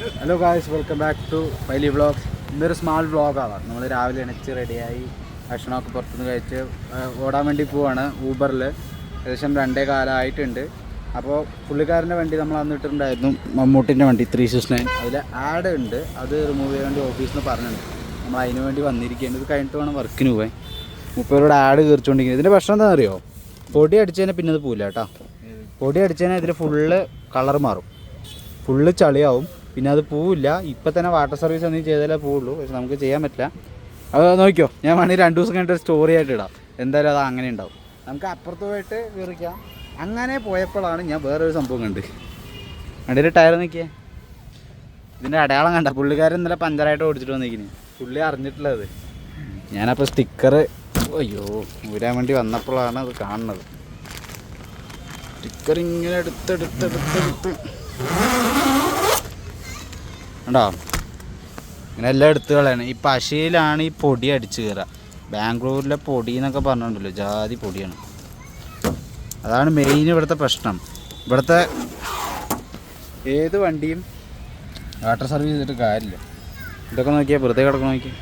Hello guys welcome back to Paily vlog ഇന്നൊരു small വ്ളോഗാണ് നമ്മൾ രാവിലെ എണീച്ച് റെഡിയായി ഭക്ഷണമൊക്കെ പുറത്തുനിന്ന് കഴിച്ച് ഓടാൻ വേണ്ടി പോവാണ് ഊബറിൽ ഏകദേശം രണ്ടേ കാലമായിട്ടുണ്ട് അപ്പോൾ പുള്ളിക്കാരന്റെ വണ്ടി നമ്മൾ അന്നിട്ടുണ്ടായിരുന്നു മമ്മൂട്ടിന്റെ വണ്ടി ത്രീ സിക്സ് നയൻ അതിൽ ആഡ് ഉണ്ട്. അത് റിമൂവ് ചെയ്യാൻ വേണ്ടി ഓഫീസിൽ നിന്ന് പറഞ്ഞിട്ടുണ്ട്. നമ്മൾ അതിന് വേണ്ടി വന്നിരിക്കുകയാണ്. ഇത് കഴിഞ്ഞിട്ട് വേണം വർക്കിന് പോകാൻ മുപ്പതോടെ ആഡ് കീറിച്ചുകൊണ്ടിരിക്കുന്നത് ഇതിന്റെ പ്രശ്നം എന്താണെന്ന് അറിയോ പൊടി അടിച്ചതിനെ പിന്നെ അത് പോവില്ല കേട്ടോ. പൊടി അടിച്ചതിനെ ഇതിൽ ഫുള്ള് കളർ മാറും. ഫുള്ള് ചളിയാവും. പിന്നെ അത് പോവില്ല. ഇപ്പം തന്നെ വാട്ടർ സർവീസ് ഒന്നും ചെയ്താലേ പോവുള്ളൂ. പക്ഷെ നമുക്ക് ചെയ്യാൻ പറ്റില്ല. അത് നോക്കിയോ ഞാൻ വേണമെങ്കിൽ രണ്ട് ദിവസം കഴിഞ്ഞിട്ട് സ്റ്റോറി ആയിട്ട് ഇടാം. എന്തായാലും അത് അങ്ങനെ ഉണ്ടാവും. നമുക്ക് അപ്പുറത്ത് പോയിട്ട് വിറിക്കാം അങ്ങനെ പോയപ്പോഴാണ് ഞാൻ വേറൊരു സംഭവം കണ്ട്. വണ്ടിയുടെ ടയർ നിൽക്കിയേ ഇതിന്റെ അടയാളം കണ്ട. പുള്ളിക്കാരൻ ഇന്നലെ പഞ്ചറായിട്ട് ഓടിച്ചിട്ട് വന്നിരിക്കുന്നു പുള്ളി അറിഞ്ഞിട്ടുള്ളത്. ഞാനപ്പോൾ സ്റ്റിക്കർ അയ്യോ ഊരാൻ വേണ്ടി വന്നപ്പോഴാണ് അത് കാണുന്നത്. സ്റ്റിക്കർ ഇങ്ങനെ എടുത്തെടുത്തെടുത്തെടുത്ത് കണ്ടോ? ഇങ്ങനെ എല്ലാം എടുത്തു കളയാണ്. ഈ പശയിലാണ് ഈ പൊടി അടിച്ച് കയറുക. ബാംഗ്ലൂരിലെ പൊടി എന്നൊക്കെ പറഞ്ഞിട്ടുണ്ടല്ലോ ജാതി പൊടിയാണ്. അതാണ് മെയിൻ ഇവിടുത്തെ പ്രശ്നം. ഇവിടുത്തെ ഏത് വണ്ടിയും വാട്ടർ സർവീസ് ചെയ്തിട്ട് കാര്യമില്ല. ഇതൊക്കെ നോക്കിയാൽ വെറുതെ കിടക്കണം നോക്കി.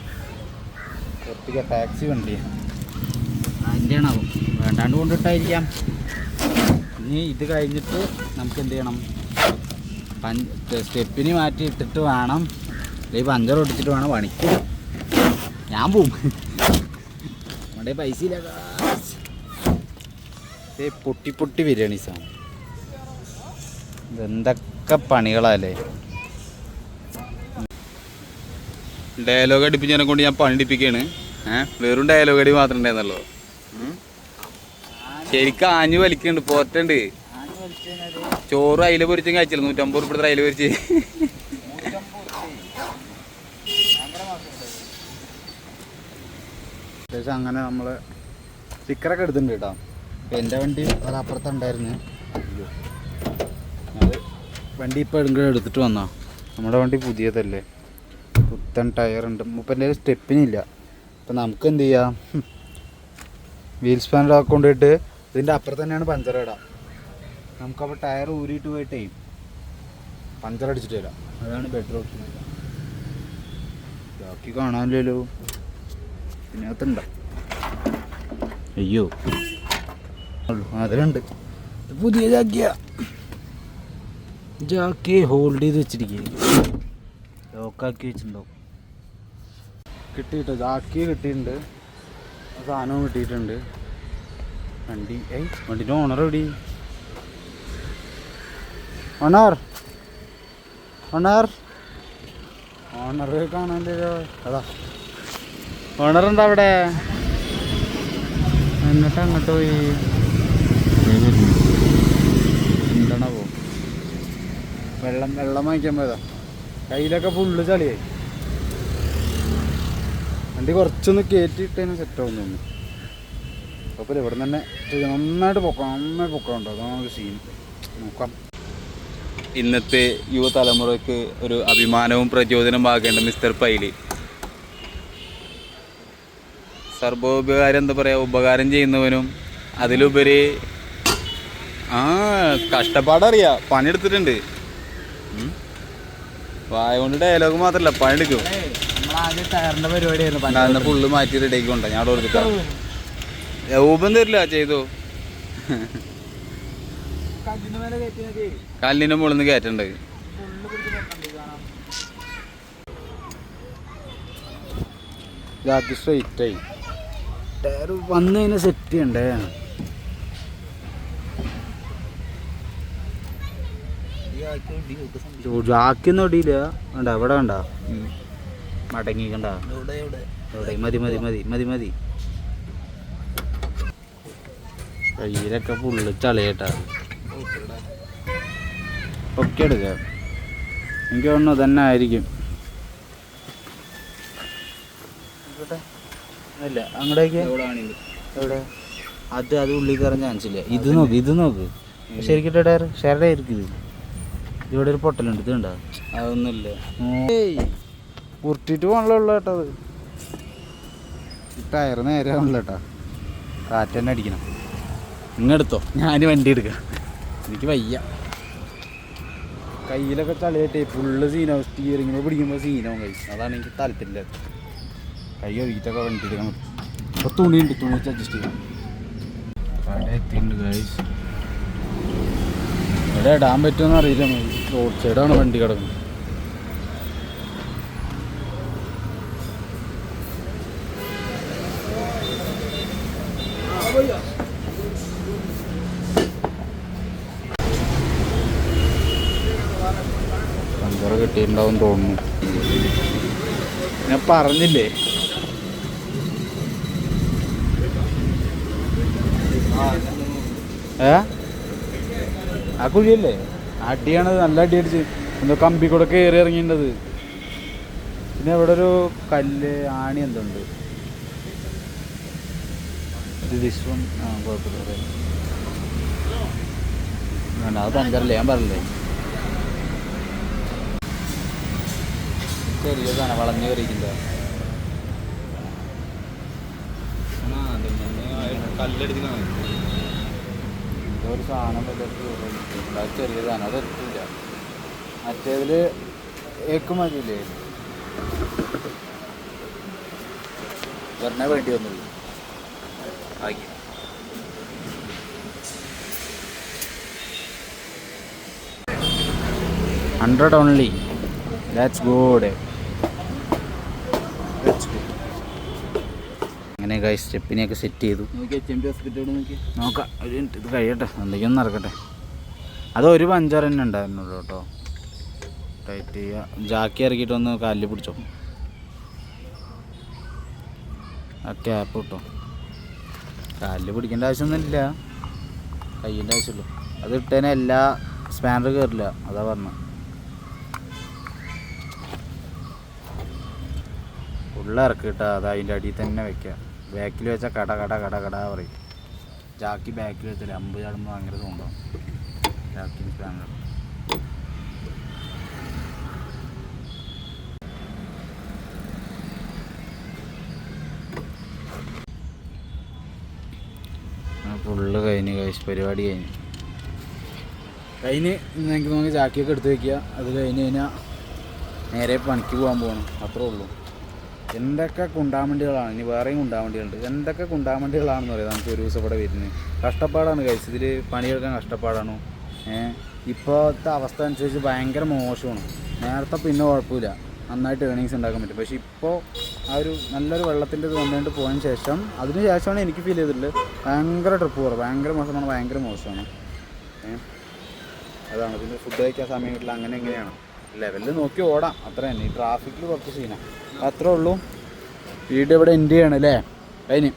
ഒറ്റയ്ക്ക് ടാക്സി വണ്ടിയാണ് അതിന്റെയാണാവും? വേണ്ടാണ്ട് കൊണ്ടിട്ടായിരിക്കാം. ഇനി ഇത് കഴിഞ്ഞിട്ട് നമുക്ക് എന്ത് ചെയ്യണം? സ്റ്റെപ്പിന് മാറ്റി ഇട്ടിട്ട് വേണം അല്ലെങ്കിൽ പഞ്ചർ ഒട്ടിച്ചിട്ട് വേണം പണിക്ക്. ഞാൻ പോവും. നമ്മുടെ പൈസ ഇല്ല പൊട്ടി പൊട്ടി ബിരിയാണി സാ ഇതെന്തൊക്കെ പണികളല്ലേ? ഡയലോഗ് അടിപ്പിച്ചതിനെ കൊണ്ട് ഞാൻ പണിടിപ്പിക്കാണ് ഏഹ് വെറും ഡയലോഗ് അടി മാത്രം ഉണ്ടായിരുന്നല്ലോ ശരിക്കും ആഞ്ഞു വലിക്കുന്നുണ്ട് പോറ്റുണ്ട്. ചോറ് അയില പൊരിച്ചും കഴിച്ചില്ല. നൂറ്റമ്പത് റുപ്യ അയില പൊരിച്ച്. അത്യാവശ്യം അങ്ങനെ നമ്മൾ സ്റ്റിക്കറൊക്കെ എടുത്തിട്ടുണ്ട് കേട്ടോ. എന്റെ വണ്ടി അതപ്പുറത്തുണ്ടായിരുന്നു വണ്ടി ഇപ്പോൾ എടുക്കുക എടുത്തിട്ട് വന്നാ? നമ്മുടെ വണ്ടി പുതിയതല്ലേ. പുത്തൻ ടയറുണ്ട് മുപ്പന്റെ സ്റ്റെപ്പിനില്ല അപ്പം നമുക്ക് എന്ത് ചെയ്യാം? വീൽ സ്പാനറൊക്കെ കൊണ്ടുപോയിട്ട് ഇതിന്റെ അപ്പുറത്ത് തന്നെയാണ് പഞ്ചർ ഇടാം. നമുക്കപ്പോൾ ടയർ ഊരിയിട്ട് പോയിട്ടേ പഞ്ചർ അടിച്ചിട്ട് വരാം. അതാണ് ബെറ്റർ ഓപ്ഷൻ ബാക്കി കാണാനില്ലല്ലോ. ഇതിനകത്തുണ്ടോ അയ്യോ. അതിലുണ്ട്. പുതിയ ജാക്കിയ. ജാക്കി ഹോൾഡ് ചെയ്ത് വെച്ചിരിക്കുക ലോക്കാക്കി വെച്ചിട്ടുണ്ടാവും കിട്ടിയിട്ടോ? ജാക്കി കിട്ടിയിട്ടുണ്ട്. സാധനവും കിട്ടിയിട്ടുണ്ട്. വണ്ടി ഏയ് വണ്ടിന്റെ ഓണർ എവിടെ ഓണർ. ഓണർ. ഓണർ അതാ. ഓണർ എന്താ അവിടെ? എന്നിട്ട് അങ്ങോട്ട് പോയി. എന്താണോ പോ വെള്ളം വെള്ളം വാങ്ങിക്കാൻ പോയതാ. കയ്യിലൊക്കെ ഫുള്ള് ചളിയായി. വണ്ടി കുറച്ചൊന്ന് കയറ്റിയിട്ടതിന് സെറ്റ് തോന്നുന്നു. അപ്പോൾ ഇവിടെ നിന്ന് തന്നെ നന്നായിട്ട് പൊക്കാം നന്നായി പൊക്കമുണ്ടോ അതാണ് ഒരു സീൻ നോക്കാം. ഇന്നത്തെ യുവതലമുറയ്ക്ക് ഒരു അഭിമാനവും പ്രചോദനമാകേണ്ട മിസ്റ്റർ പൈലി. സർവോപകാരം എന്താ പറയുക ഉപകാരം ചെയ്യുന്നവനും അതിലുപരി ആ കഷ്ടപ്പാടറിയാ പണിയെടുത്തിട്ടുണ്ട്. വായകൊണ്ട് വായ കൊണ്ട് ഡയലോഗ് മാത്രല്ല പണിയെടുക്കും പരിപാടിയായിരുന്നു ഫുള്ള് മാറ്റി റെഡിയാക്കി കൊണ്ട ഞാൻ അവിടെ കൊടുത്തിട്ടാ. ഊപം തരില്ല ചെയ്തു. കല്ലിന്റെ മുകളിൽ നിന്ന് കയറ്റണ്ട്. സ്ട്രൈറ്റ് ടയർ വന്ന് കഴിഞ്ഞാൽ സെറ്റ് ചെയ്യണ്ടേ? ജാക്കിന്ന് ഒടിയില്ല. വേണ്ട എവിടെ മടങ്ങി കണ്ട എവിടെ മതി മതി മതി മതി മതി. കയ്യിലൊക്കെ ഫുള്ള് ചളിയേട്ടാ ഒക്കെ എടുക്കാം. എനിക്ക് തോന്നുന്നു തന്നെ ആയിരിക്കും. ഇല്ല അങ്ങോട്ടേക്ക്? എവിടെ? അത് അത് ഉള്ളിൽ കയറാൻ ചാൻസ് ഇല്ല. ഇത് നോക്ക് ഇത് നോക്ക്. ശരിക്കും ടയർ ഷെയറുടെ ആയിരിക്കും ഇത്. ഇവിടെ ഒരു പൊട്ടലുണ്ട് ഇത് കണ്ടോ? അതൊന്നുമില്ല. ഉരുട്ടിട്ട് പോകണല്ലോ കേട്ടോ അത്. ടയർ നേരെ ആണല്ലോ കേട്ടോ. കാറ്റ് തന്നെ അടിക്കണം. ഇങ്ങെടുത്തോ ഞാൻ വണ്ടി എടുക്കാം. എനിക്ക് വയ്യ. കയ്യിലൊക്കെ ചളിയായിട്ടേ ഫുള്ള് സീനാവും സ്റ്റിയറിങ്ങിൽ പിടിക്കുമ്പോൾ സീനാവും കൈ അതാണ് എനിക്ക് താല്പര്യമില്ല. കൈ ഒഴിക്കിട്ടൊക്കെ വേണ്ടിയിട്ട് മതി ഇപ്പോൾ തുണിയുണ്ട് തുണി വെച്ച് അഡ്ജസ്റ്റ് ചെയ്യാം. അവിടെ എത്തിയിട്ടുണ്ട് ഗൈസ് ഇവിടെ ഇടാൻ പറ്റുമെന്ന് അറിയില്ല. റോഡ് സൈഡാണ് വണ്ടി കിടക്കുന്നത് പഞ്ചർ കിട്ടിയിട്ടുണ്ടാവും തോന്നുന്നു. ഞാൻ പറഞ്ഞില്ലേ? ഏ? ആ കുഴിയല്ലേ? അടിയാണത് നല്ല അടി അടിച്ച്. എന്തോ കമ്പി കൂടെ കയറി ഇറങ്ങിയിട്ടത് പിന്നെ ഇവിടെ ഒരു കല്ല് ആണി എന്തുണ്ട്? ദിസ് കുഴപ്പമില്ല അത് പഞ്ചറല്ലേ? ഞാൻ പറഞ്ഞില്ലേ? ചെറിയ സാധനം വളഞ്ഞു കയറിയിരിക്കുന്നത് എന്തോ ഒരു സാധനം വലിയ ചെറിയ സാധനം. അത് എത്തില്ല മറ്റേതിൽ ഏക്ക് മതിയില്ലേ? പറഞ്ഞാൽ വേണ്ടി വന്നില്ല ആക്കി ഹൺഡ്രഡ് ഓൺലി ദാറ്റ്സ് ഗുഡ് അങ്ങനെ ഗൈസ് സ്റ്റെപ്പിനെയൊക്കെ സെറ്റ് ചെയ്തു. നോക്കാം ഒരു മിനിറ്റ് ഇത് കഴിയട്ടെ എന്തെങ്കിലും ഒന്ന് നടക്കട്ടെ. അത് ഒരു പഞ്ചർ തന്നെ ഉണ്ടായിരുന്നുള്ളൂ കേട്ടോ. ടൈറ്റ് ചെയ്യുക ജാക്കി ഇറക്കിയിട്ടൊന്ന് കാലിൽ പിടിച്ചോ. ആ ക്യാപ്പ് കിട്ടോ കാലിൽ പിടിക്കേണ്ട ആവശ്യമൊന്നുമില്ല. കയ്യിന്റെ ആവശ്യമുള്ളൂ. അത് ഇട്ടതിന് എല്ലാ സ്പാനർ കയറില്ല അതാ പറഞ്ഞത് ഉള്ള ഇറക്കി കിട്ടുക അത് അതിന്റെ അടിയിൽ തന്നെ വെക്കുക. ബാക്കിൽ വെച്ചാൽ കട കട കട കട പറയും. ചാക്കി ബാക്കിൽ വെച്ചാൽ അമ്പ് ചാടുമ്പോൾ ഭയങ്കര സൗണ്ടാവും. ചാക്കി ഫുള്ള് കഴിഞ്ഞ് കഴിച്ച് പരിപാടി കഴിഞ്ഞ്. കഴിഞ്ഞ് എനിക്ക് തോന്നി ചാക്കിയൊക്കെ എടുത്ത് വെക്കുക. അത് കഴിഞ്ഞ് കഴിഞ്ഞാൽ നേരെ പണിക്ക് പോകാൻ പോകണം അത്രേ ഉള്ളൂ. എന്തൊക്കെ കുണ്ടാമണ്ടികളാണ്? ഇനി വേറെയും കുണ്ടാമണ്ടികളുണ്ട്. എന്തൊക്കെ കുണ്ടാമണ്ടികളാണെന്ന് പറയാം. നമുക്ക് ഒരു ദിവസം ഇവിടെ വരുന്നത്. കഷ്ടപ്പാടാണ് കഴിച്ചത് ഇതിൽ പണിയെടുക്കാൻ കഷ്ടപ്പാടാണ്. ഇപ്പോഴത്തെ അവസ്ഥ അനുസരിച്ച് ഭയങ്കര മോശമാണ്. നേരത്തെ പിന്നെ കുഴപ്പമില്ല. നന്നായിട്ട് ഏണിങ്സ് ഉണ്ടാക്കാൻ പറ്റും. പക്ഷേ ഇപ്പോൾ ആ ഒരു നല്ലൊരു വെള്ളത്തിന്റെ ഇത് വന്നുകൊണ്ട് പോയതിന് ശേഷം അതിന് ശേഷമാണ് എനിക്ക് ഫീൽ ചെയ്തിട്ടുള്ളത്. ഭയങ്കര ട്രിപ്പ് കുറവ്. ഭയങ്കര മോശമാണ്. ഭയങ്കര മോശമാണ്. അതാണ്. പിന്നെ ഫുഡ് കഴിക്കാൻ സമയം കിട്ടില്ല. അങ്ങനെ എങ്ങനെയാണ് ലെവലിൽ നോക്കി ഓടാം. അത്ര തന്നെ. ഈ ട്രാഫിക്കിൽ കുറച്ച് സീനാണ് അത്രേ ഉള്ളൂ. വീട് ഇവിടെ എൻഡ് ചെയ്യണം അല്ലേ അതിന്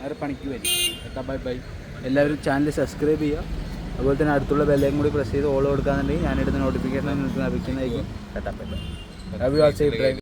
നേരെ പണിക്ക് വരും എത്താ ബൈ ബൈ എല്ലാവരും ചാനൽ സബ്സ്ക്രൈബ് ചെയ്യുക. അതുപോലെ തന്നെ അടുത്തുള്ള ബെല്ലയും കൂടി പ്രസ് ചെയ്ത് ഓൾ കൊടുക്കാന്നുണ്ടെങ്കിൽ ഞാനിടുന്ന നോട്ടിഫിക്കേഷൻ നിങ്ങൾക്ക് ലഭിക്കുന്നതായിരിക്കും. കേട്ടാ bye bye love you all safe drive